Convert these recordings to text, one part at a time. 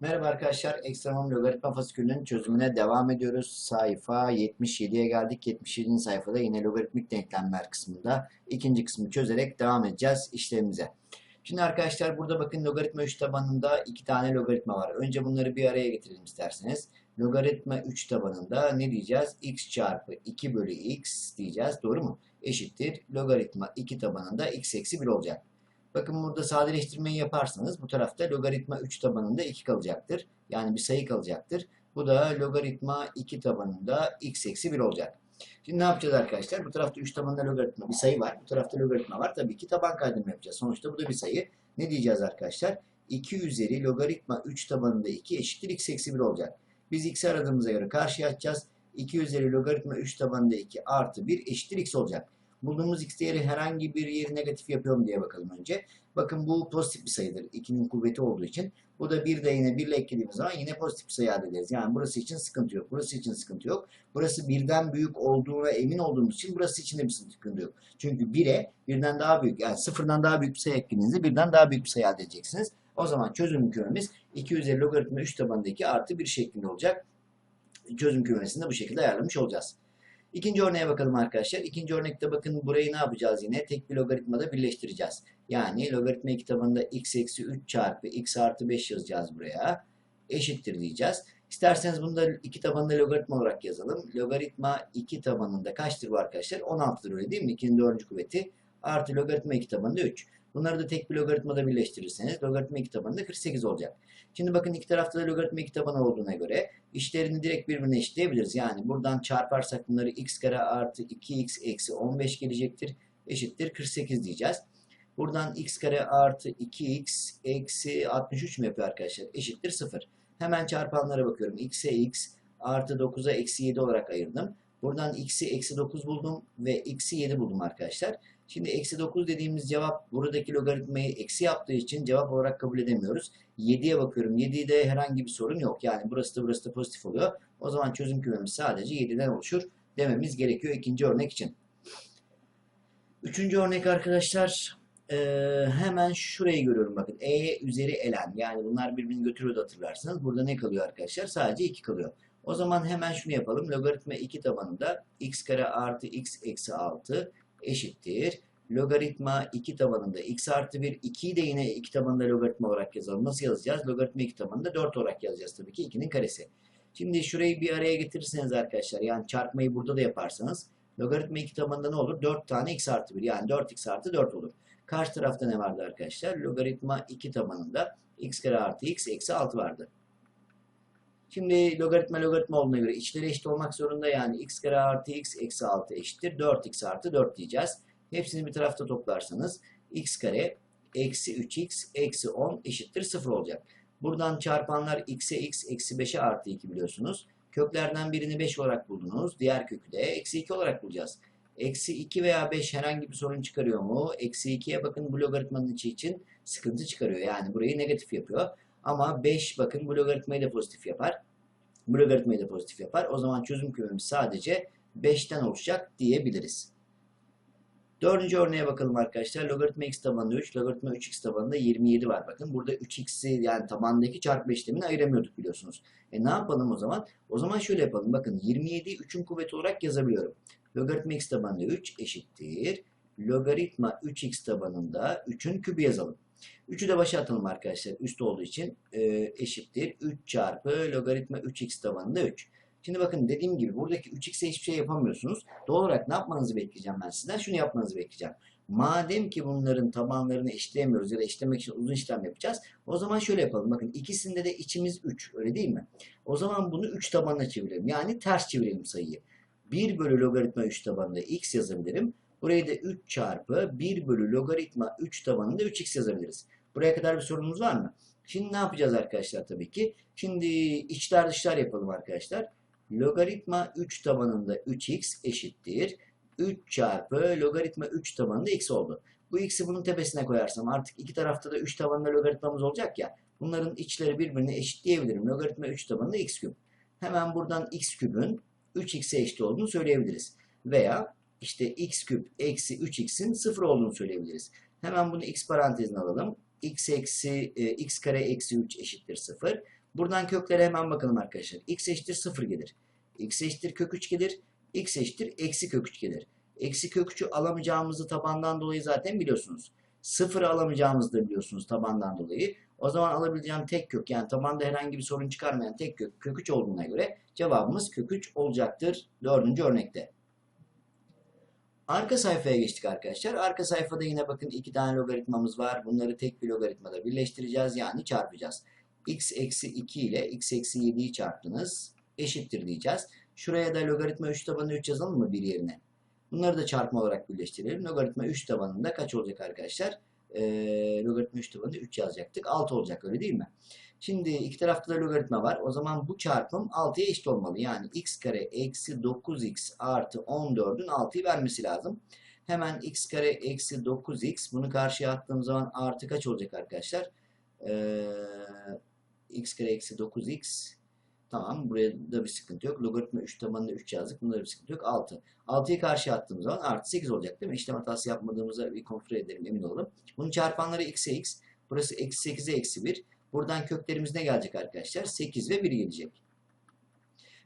Merhaba arkadaşlar, Ekstremum logaritma fasikülünün çözümüne devam ediyoruz. Sayfa 77'ye geldik. 77. sayfada yine logaritmik denklemler kısmında ikinci kısmı çözerek devam edeceğiz işlemimize. Şimdi arkadaşlar burada bakın logaritma 3 tabanında iki tane logaritma var. Önce bunları bir araya getirelim isterseniz. Logaritma 3 tabanında ne diyeceğiz? x çarpı 2 bölü x diyeceğiz. Doğru mu? Eşittir. Logaritma 2 tabanında x eksi 1 olacak. Bakın burada sadeleştirmeyi yaparsanız bu tarafta logaritma 3 tabanında 2 kalacaktır. Yani bir sayı kalacaktır. Bu da logaritma 2 tabanında x eksi 1 olacak. Şimdi ne yapacağız arkadaşlar? Bu tarafta 3 tabanında logaritma bir sayı var. Bu tarafta logaritma var. Tabii ki taban kaydırma yapacağız. Sonuçta bu da bir sayı. Ne diyeceğiz arkadaşlar? 2 üzeri logaritma 3 tabanında 2 eşittir x eksi 1 olacak. Biz x'i aradığımıza göre karşıya atacağız. 2 üzeri logaritma 3 tabanında 2 artı 1 eşittir x olacak. Bulduğumuz x değeri herhangi bir yeri negatif yapıyor mu diye bakalım önce. Bakın bu pozitif bir sayıdır. 2'nin kuvveti olduğu için. Bu da 1 de yine 1 ile eklediğimiz zaman yine pozitif bir sayı elde ederiz. Yani burası için sıkıntı yok. Burası için sıkıntı yok. Burası birden büyük olduğuna emin olduğumuz için burası için de bir sıkıntı yok. Çünkü 1'e birden daha büyük yani sıfırdan daha büyük bir sayı eklediğinizde birden daha büyük bir sayı elde edeceksiniz. O zaman çözüm kümemiz 2 üzeri logaritma 3 tabandaki artı 1 şeklinde olacak. Çözüm kümesini de bu şekilde ayarlamış olacağız. İkinci örneğe bakalım arkadaşlar. İkinci örnekte bakın burayı ne yapacağız yine? Tek bir logaritmada birleştireceğiz. Yani logaritma iki tabanında x eksi 3 çarpı x artı 5 yazacağız buraya. Eşittir diyeceğiz. İsterseniz bunu da iki tabanında logaritma olarak yazalım. Logaritma 2 tabanında kaçtır bu arkadaşlar? 16'dır öyle değil mi? 2'nin 4. kuvveti artı logaritma 2 tabanında 3. Bunları da tek bir logaritmada birleştirirseniz logaritma 2 tabanında 48 olacak. Şimdi bakın iki tarafta da logaritma 2 tabanı olduğuna göre işlerini direkt birbirine eşitleyebiliriz. Yani buradan çarparsak bunları x kare artı 2x eksi 15 gelecektir. Eşittir 48 diyeceğiz. Buradan x kare artı 2x eksi 63 mü yapıyor arkadaşlar? Eşittir 0. Hemen çarpanlara bakıyorum. x'e x artı 9'a eksi 7 olarak ayırdım. Buradan x'i eksi 9 buldum ve x'i 7 buldum arkadaşlar. Şimdi eksi 9 dediğimiz cevap buradaki logaritmayı eksi yaptığı için cevap olarak kabul edemiyoruz. 7'ye bakıyorum. 7'de herhangi bir sorun yok. Yani burası da burası da pozitif oluyor. O zaman çözüm kümemiz sadece 7'den oluşur dememiz gerekiyor ikinci örnek için. Üçüncü örnek arkadaşlar e, hemen şurayı görüyorum bakın. E üzeri elen yani bunlar birbirini götürüyordu hatırlarsınız. Burada ne kalıyor arkadaşlar? Sadece 2 kalıyor. O zaman hemen şunu yapalım. Logaritma 2 tabanında x kare artı x eksi 6 eşittir. Logaritma 2 tabanında x artı 1, 2'yi de yine 2 tabanında logaritma olarak yazalım. Nasıl yazacağız? Logaritma 2 tabanında 4 olarak yazacağız tabii ki 2'nin karesi. Şimdi şurayı bir araya getirirseniz arkadaşlar yani çarpmayı burada da yaparsanız logaritma 2 tabanında ne olur? 4 tane x artı 1 yani 4x artı 4 olur. Karşı tarafta ne vardı arkadaşlar? Logaritma 2 tabanında x kare artı x eksi 6 vardı. Şimdi logaritma logaritma olduğuna göre içleri eşit olmak zorunda yani x kare artı x eksi 6 eşittir 4x artı 4 diyeceğiz. Hepsini bir tarafta toplarsanız x kare eksi 3x eksi 10 eşittir 0 olacak. Buradan çarpanlar x'e x eksi 5'e artı 2 biliyorsunuz. Köklerden birini 5 olarak buldunuz. Diğer kökü de eksi 2 olarak bulacağız. Eksi 2 veya 5 herhangi bir sorun çıkarıyor mu? Eksi 2'ye bakın bu logaritmanın içi için sıkıntı çıkarıyor. Yani burayı negatif yapıyor. Ama 5 bakın bu logaritmayı da pozitif yapar. Bu logaritmayı da pozitif yapar. O zaman çözüm kümemiz sadece 5'ten oluşacak diyebiliriz. Dördüncü örneğe bakalım arkadaşlar. Logaritma x tabanında 3, logaritma 3x tabanında 27 var. Bakın burada 3x'i yani tabandaki çarpma işlemini ayıramıyorduk biliyorsunuz. E ne yapalım o zaman? O zaman şöyle yapalım. Bakın 27'yi 3'ün kuvveti olarak yazabiliyorum. Logaritma x tabanında 3 eşittir. Logaritma 3x tabanında 3'ün kübü yazalım. 3'ü de başa atalım arkadaşlar. Üst olduğu için e, eşittir. 3 çarpı logaritma 3x tabanında 3. Şimdi bakın dediğim gibi buradaki 3x'e hiçbir şey yapamıyorsunuz. Doğal olarak ne yapmanızı bekleyeceğim ben sizden? Şunu yapmanızı bekleyeceğim. Madem ki bunların tabanlarını eşitleyemiyoruz ya da eşitlemek için uzun işlem yapacağız. O zaman şöyle yapalım. Bakın ikisinde de içimiz 3 öyle değil mi? O zaman bunu 3 tabanına çevirelim. Yani ters çevirelim sayıyı. 1 bölü logaritma 3 tabanında x yazabilirim. Burayı da 3 çarpı 1 bölü logaritma 3 tabanında 3x yazabiliriz. Buraya kadar bir sorunumuz var mı? Şimdi ne yapacağız arkadaşlar tabii ki? Şimdi içler dışlar yapalım arkadaşlar. Logaritma 3 tabanında 3x eşittir. 3 çarpı logaritma 3 tabanında x oldu. Bu x'i bunun tepesine koyarsam artık iki tarafta da 3 tabanında logaritmamız olacak ya. Bunların içleri birbirine eşitleyebilirim. Logaritma 3 tabanında x küp. Hemen buradan x küpün 3x'e eşit olduğunu söyleyebiliriz. Veya işte x küp eksi 3x'in 0 olduğunu söyleyebiliriz. Hemen bunu x parantezine alalım. X eksi e, x kare eksi 3 eşittir 0. Buradan köklere hemen bakalım arkadaşlar. x eşittir 0 gelir. x eşittir kök 3 gelir. x eşittir eksi kök 3 gelir. Eksi kök 3'ü alamayacağımızı tabandan dolayı zaten biliyorsunuz. 0 alamayacağımızı da biliyorsunuz tabandan dolayı. O zaman alabileceğim tek kök yani tabanda herhangi bir sorun çıkarmayan tek kök kök 3 olduğuna göre cevabımız kök 3 olacaktır dördüncü örnekte. Arka sayfaya geçtik arkadaşlar. Arka sayfada yine bakın iki tane logaritmamız var. Bunları tek bir logaritmada birleştireceğiz yani çarpacağız. x eksi 2 ile x eksi 7'yi çarptınız. Eşittir diyeceğiz. Şuraya da logaritma 3 tabanı 3 yazalım mı bir yerine? Bunları da çarpma olarak birleştirelim. Logaritma 3 tabanında kaç olacak arkadaşlar? Ee, logaritma 3 tabanında 3 yazacaktık. 6 olacak öyle değil mi? Şimdi iki tarafta da logaritma var. O zaman bu çarpım 6'ya eşit olmalı. Yani x kare eksi 9x artı 14'ün 6'yı vermesi lazım. Hemen x kare eksi 9x bunu karşıya attığım zaman artı kaç olacak arkadaşlar? Ee, x kare eksi 9x Tamam buraya da bir sıkıntı yok. Logaritma 3 tabanında 3 yazdık. Bunda da bir sıkıntı yok. 6. 6'yı karşıya attığım zaman artı 8 olacak değil mi? İşlem hatası yapmadığımıza bir kontrol edelim emin olalım. Bunun çarpanları x'e x. Burası eksi 8'e eksi 1. Buradan köklerimiz ne gelecek arkadaşlar? 8 ve 1 gelecek.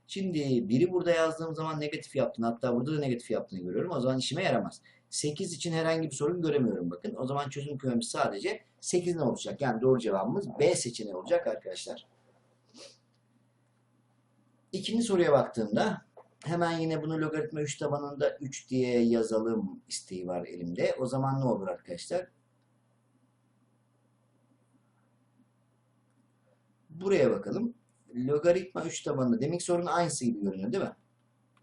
Şimdi biri burada yazdığım zaman negatif yaptığını hatta burada da negatif yaptığını görüyorum. O zaman işime yaramaz. 8 için herhangi bir sorun göremiyorum bakın. O zaman çözüm kümemiz sadece 8'den olacak. Yani doğru cevabımız B seçeneği olacak arkadaşlar. İkinci soruya baktığımda hemen yine bunu logaritma 3 tabanında 3 diye yazalım isteği var elimde. O zaman ne olur arkadaşlar? Buraya bakalım. Logaritma 3 tabanında. Demek sorunun aynısı gibi görünüyor değil mi?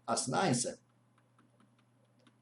Aslında aynısı.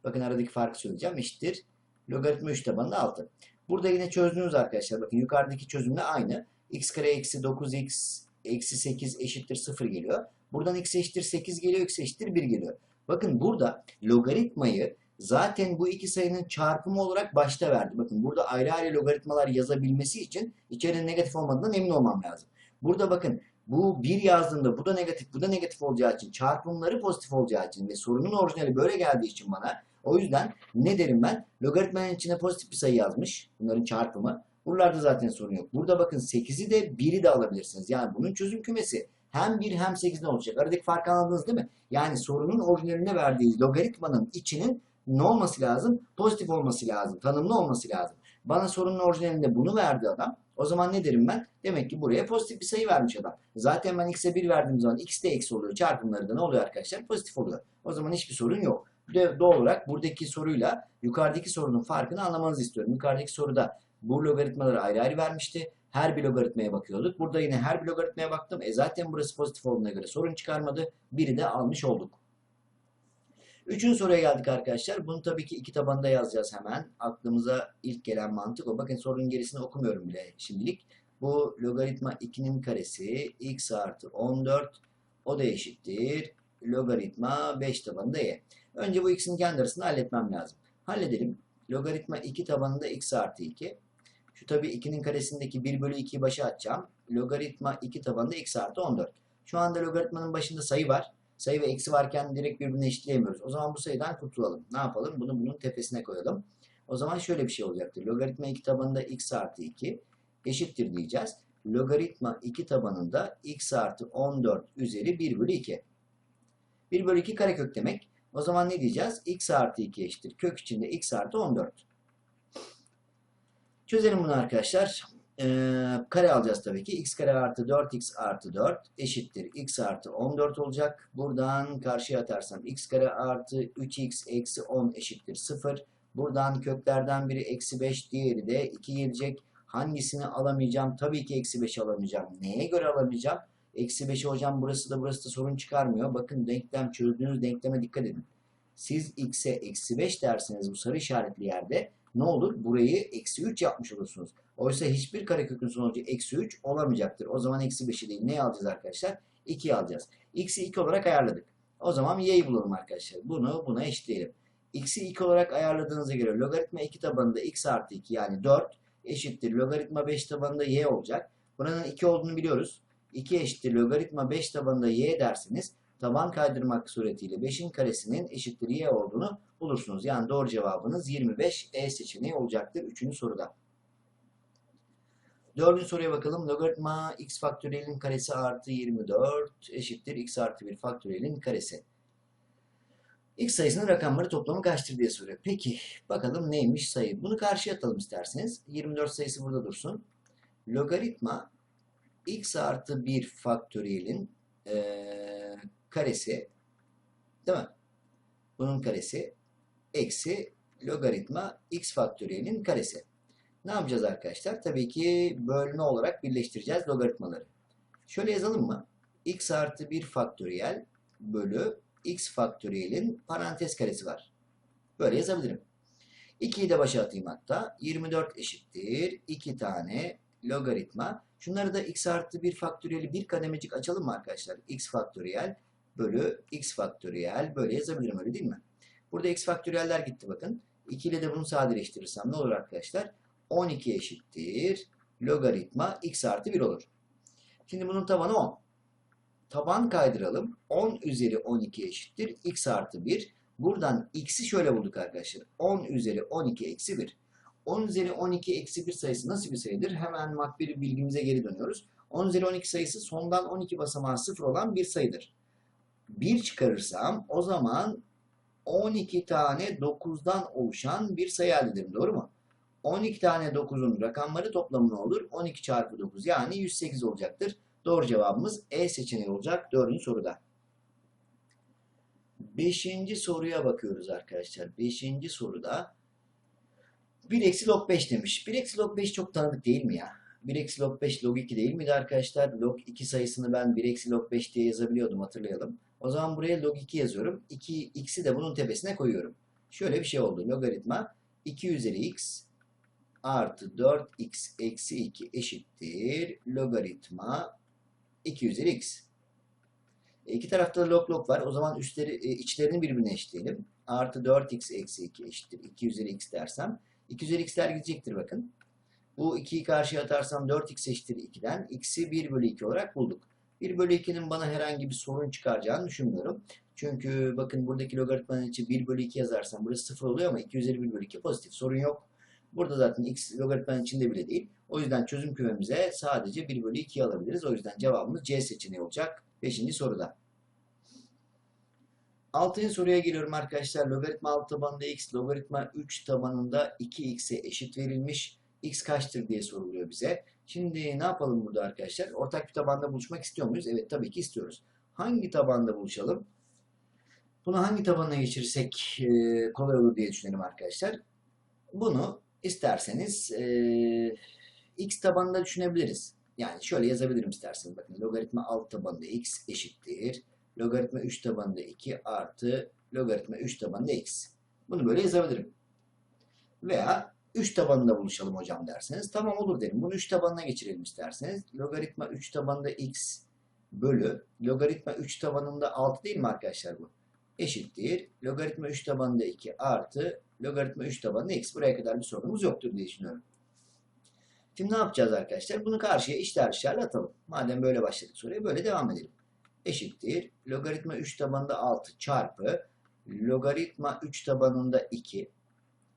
Bakın aradaki farkı söyleyeceğim. Eşittir. Logaritma 3 tabanında 6. Burada yine çözdünüz arkadaşlar. Bakın yukarıdaki çözümle aynı. x kare eksi 9x eksi 8 eşittir 0 geliyor. Buradan x eşittir 8 geliyor, x eşittir 1 geliyor. Bakın burada logaritmayı zaten bu iki sayının çarpımı olarak başta verdi. Bakın burada ayrı ayrı logaritmalar yazabilmesi için içerinin negatif olmadığından emin olmam lazım. Burada bakın bu 1 yazdığımda bu da negatif, bu da negatif olacağı için çarpımları pozitif olacağı için ve sorunun orijinali böyle geldiği için bana o yüzden ne derim ben? Logaritmanın içine pozitif bir sayı yazmış. Bunların çarpımı. Buralarda zaten sorun yok. Burada bakın 8'i de 1'i de alabilirsiniz. Yani bunun çözüm kümesi hem 1 hem 8'den olacak. Aradaki farkı anladınız değil mi? Yani sorunun orijinaline verdiği logaritmanın içinin ne olması lazım? Pozitif olması lazım. Tanımlı olması lazım. Bana sorunun orijinalinde bunu verdi adam. O zaman ne derim ben? Demek ki buraya pozitif bir sayı vermiş adam. Zaten ben x'e 1 verdiğim zaman x de eksi oluyor. Çarpımları da ne oluyor arkadaşlar? Pozitif oluyor. O zaman hiçbir sorun yok. Doğal olarak buradaki soruyla yukarıdaki sorunun farkını anlamanızı istiyorum. Yukarıdaki soruda bu logaritmaları ayrı ayrı vermişti. Her bir logaritmaya bakıyorduk. Burada yine her bir logaritmaya baktım. E zaten burası pozitif olduğuna göre sorun çıkarmadı. Biri de almış olduk. Üçüncü soruya geldik arkadaşlar. Bunu tabii ki iki tabanda yazacağız hemen. Aklımıza ilk gelen mantık o. Bakın sorunun gerisini okumuyorum bile şimdilik. Bu logaritma 2'nin karesi x artı 14 o da eşittir. Logaritma 5 tabanında y. Önce bu x'in kendi arasını halletmem lazım. Halledelim. Logaritma 2 tabanında x artı 2. Şu tabii 2'nin karesindeki 1 bölü 2'yi başa atacağım. Logaritma 2 tabanında x artı 14. Şu anda logaritmanın başında sayı var. Sayı ve eksi varken direkt birbirine eşitleyemiyoruz. O zaman bu sayıdan kurtulalım. Ne yapalım? Bunu bunun tepesine koyalım. O zaman şöyle bir şey olacaktır. Logaritma 2 tabanında x artı 2 eşittir diyeceğiz. Logaritma 2 tabanında x artı 14 üzeri 1 bölü 2. 1 bölü 2 karekök demek. O zaman ne diyeceğiz? x artı 2 eşittir. Kök içinde x artı 14. Çözelim bunu arkadaşlar. Ee, kare alacağız tabii ki. x kare artı 4x artı 4 eşittir. x artı 14 olacak. Buradan karşıya atarsam x kare artı 3x eksi 10 eşittir 0. Buradan köklerden biri eksi 5 diğeri de 2 gelecek. Hangisini alamayacağım? Tabii ki eksi 5 alamayacağım. Neye göre alamayacağım? Eksi 5'i hocam burası da burası da sorun çıkarmıyor. Bakın denklem çözdüğünüz denkleme dikkat edin. Siz x'e eksi 5 derseniz bu sarı işaretli yerde ne olur? Burayı eksi 3 yapmış olursunuz. Oysa hiçbir karekökün sonucu eksi 3 olamayacaktır. O zaman eksi 5'i değil. Neyi alacağız arkadaşlar? 2'yi alacağız. X'i 2 olarak ayarladık. O zaman y'yi bulalım arkadaşlar. Bunu buna eşitleyelim. X'i 2 olarak ayarladığınıza göre logaritma 2 tabanında x artı 2 yani 4 eşittir. Logaritma 5 tabanında y olacak. Buranın 2 olduğunu biliyoruz. 2 eşittir logaritma 5 tabanında y derseniz taban kaydırmak suretiyle 5'in karesinin eşittir y olduğunu bulursunuz. Yani doğru cevabınız 25 E seçeneği olacaktır 3. soruda. Dördüncü soruya bakalım. Logaritma x faktöriyelin karesi artı 24 eşittir x artı 1 faktöriyelin karesi. X sayısının rakamları toplamı kaçtır diye soruyor. Peki bakalım neymiş sayı. Bunu karşıya atalım isterseniz. 24 sayısı burada dursun. Logaritma x artı 1 faktöriyelin eee, karesi değil mi? Bunun karesi eksi logaritma x faktöriyelin karesi. Ne yapacağız arkadaşlar? Tabii ki bölme olarak birleştireceğiz logaritmaları. Şöyle yazalım mı? x artı 1 faktöriyel bölü x faktöriyelin parantez karesi var. Böyle yazabilirim. 2'yi de başa atayım hatta. 24 eşittir. 2 tane logaritma. Şunları da x artı 1 faktöriyeli bir kademecik açalım mı arkadaşlar? x faktöriyel bölü x faktöriyel böyle yazabilirim öyle değil mi? Burada x faktöriyeller gitti bakın. 2 ile de bunu sadeleştirirsem ne olur arkadaşlar? 12 eşittir. Logaritma x artı 1 olur. Şimdi bunun tabanı 10. Taban kaydıralım. 10 üzeri 12 eşittir. x artı 1. Buradan x'i şöyle bulduk arkadaşlar. 10 üzeri 12 eksi 1. 10 üzeri 12 eksi 1 sayısı nasıl bir sayıdır? Hemen makbiri bilgimize geri dönüyoruz. 10 üzeri 12 sayısı sondan 12 basamağı 0 olan bir sayıdır. 1 çıkarırsam o zaman 12 tane 9'dan oluşan bir sayı elde ederim. Doğru mu? 12 tane 9'un rakamları toplamı ne olur? 12 çarpı 9 yani 108 olacaktır. Doğru cevabımız E seçeneği olacak 4. soruda. 5. soruya bakıyoruz arkadaşlar. 5. soruda 1 eksi log 5 demiş. 1 eksi log 5 çok tanıdık değil mi ya? 1 eksi log 5 log 2 değil miydi arkadaşlar? Log 2 sayısını ben 1 eksi log 5 diye yazabiliyordum hatırlayalım. O zaman buraya log 2 yazıyorum. 2, x'i de bunun tepesine koyuyorum. Şöyle bir şey oldu. Logaritma 2 üzeri x artı 4x eksi 2 eşittir. Logaritma 2 üzeri x. E, iki tarafta da log log var. O zaman üstleri, e, içlerini birbirine eşitleyelim. Artı 4x eksi 2 eşittir. 2 üzeri x dersem. 2 üzeri x'ler gidecektir bakın. Bu 2'yi karşıya atarsam 4x eşittir 2'den. x'i 1 bölü 2 olarak bulduk. 1 bölü 2'nin bana herhangi bir sorun çıkaracağını düşünmüyorum. Çünkü bakın buradaki logaritmanın içi 1 bölü 2 yazarsam burası 0 oluyor ama 2 üzeri 1 bölü 2 pozitif. Sorun yok. Burada zaten x logaritmanın içinde bile değil. O yüzden çözüm kümemize sadece 1 bölü 2'yi alabiliriz. O yüzden cevabımız C seçeneği olacak 5. soruda. 6. soruya geliyorum arkadaşlar. Logaritma 6 tabanında x, logaritma 3 tabanında 2x'e eşit verilmiş. x kaçtır diye soruluyor bize. Şimdi ne yapalım burada arkadaşlar? Ortak bir tabanda buluşmak istiyor muyuz? Evet tabii ki istiyoruz. Hangi tabanda buluşalım? Bunu hangi tabanına geçirirsek e, kolay olur diye düşünelim arkadaşlar. Bunu isterseniz e, x tabanında düşünebiliriz. Yani şöyle yazabilirim isterseniz. Bakın logaritma alt tabanında x eşittir. Logaritma 3 tabanında 2 artı logaritma 3 tabanında x. Bunu böyle yazabilirim. Veya 3 tabanında buluşalım hocam derseniz tamam olur derim. Bunu 3 tabanına geçirelim isterseniz. Logaritma 3 tabanında x bölü logaritma 3 tabanında 6 değil mi arkadaşlar bu? Eşittir. Logaritma 3 tabanında 2 artı logaritma 3 tabanında x. Buraya kadar bir sorunumuz yoktur diye düşünüyorum. Şimdi ne yapacağız arkadaşlar? Bunu karşıya işler dışarıda atalım. Madem böyle başladık soruya böyle devam edelim. Eşittir. Logaritma 3 tabanında 6 çarpı logaritma 3 tabanında 2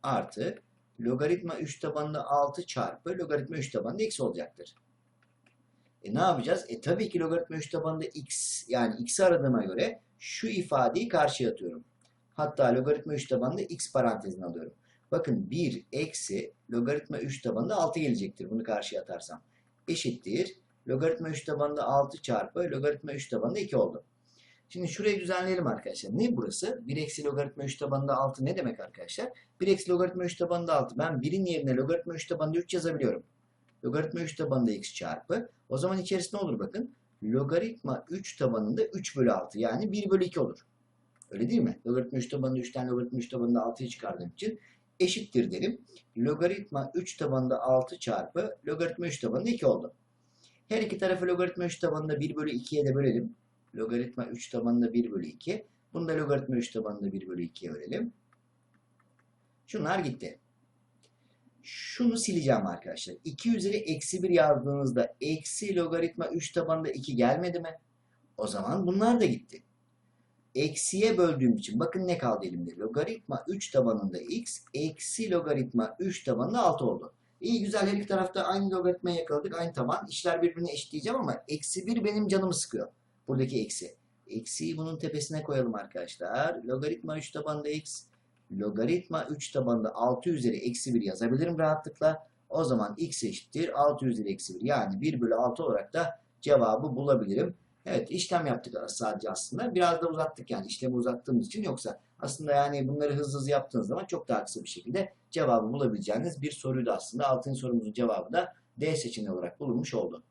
artı logaritma 3 tabanında 6 çarpı logaritma 3 tabanında x olacaktır. E ne yapacağız? E tabii ki logaritma 3 tabanında x yani x'i aradığıma göre şu ifadeyi karşıya atıyorum. Hatta logaritma 3 tabanında x parantezine alıyorum. Bakın 1 eksi logaritma 3 tabanında 6 gelecektir bunu karşıya atarsam. Eşittir. Logaritma 3 tabanında 6 çarpı logaritma 3 tabanında 2 oldu. Şimdi şurayı düzenleyelim arkadaşlar. Ne burası? 1 eksi logaritma 3 tabanında 6 ne demek arkadaşlar? 1 eksi logaritma 3 tabanında 6. Ben 1'in yerine logaritma 3 tabanında 3 yazabiliyorum. Logaritma 3 tabanında x çarpı. O zaman içerisinde olur bakın. Logaritma 3 tabanında 3 bölü 6 yani 1 bölü 2 olur. Öyle değil mi? Logaritma 3 tabanında 3 tane logaritma 3 tabanında 6'yı çıkardığım için eşittir derim. Logaritma 3 tabanında 6 çarpı logaritma 3 tabanında 2 oldu. Her iki tarafı logaritma 3 tabanında 1 bölü 2'ye de bölelim. Logaritma 3 tabanında 1 bölü 2. Bunu da logaritma 3 tabanında 1 bölü 2'ye bölelim. Şunlar gitti. Şunu sileceğim arkadaşlar. 2 üzeri eksi 1 yazdığınızda eksi logaritma 3 tabanında 2 gelmedi mi? O zaman bunlar da gitti. Eksiye böldüğüm için bakın ne kaldı elimde. Logaritma 3 tabanında x eksi logaritma 3 tabanında 6 oldu. İyi güzel her iki tarafta aynı logaritmayı yakaladık. Aynı taban. İşler birbirine eşit diyeceğim ama eksi 1 benim canımı sıkıyor. Buradaki eksi. Eksiyi bunun tepesine koyalım arkadaşlar. Logaritma 3 tabanında x. Logaritma 3 tabanında 6 üzeri eksi 1 yazabilirim rahatlıkla. O zaman x eşittir 6 üzeri eksi 1. Yani 1 bölü 6 olarak da cevabı bulabilirim. Evet işlem yaptık sadece aslında. Biraz da uzattık yani işlemi uzattığımız için. Yoksa aslında yani bunları hızlı hızlı yaptığınız zaman çok daha kısa bir şekilde cevabı bulabileceğiniz bir soruydu aslında. Altıncı sorumuzun cevabı da D seçeneği olarak bulunmuş oldu.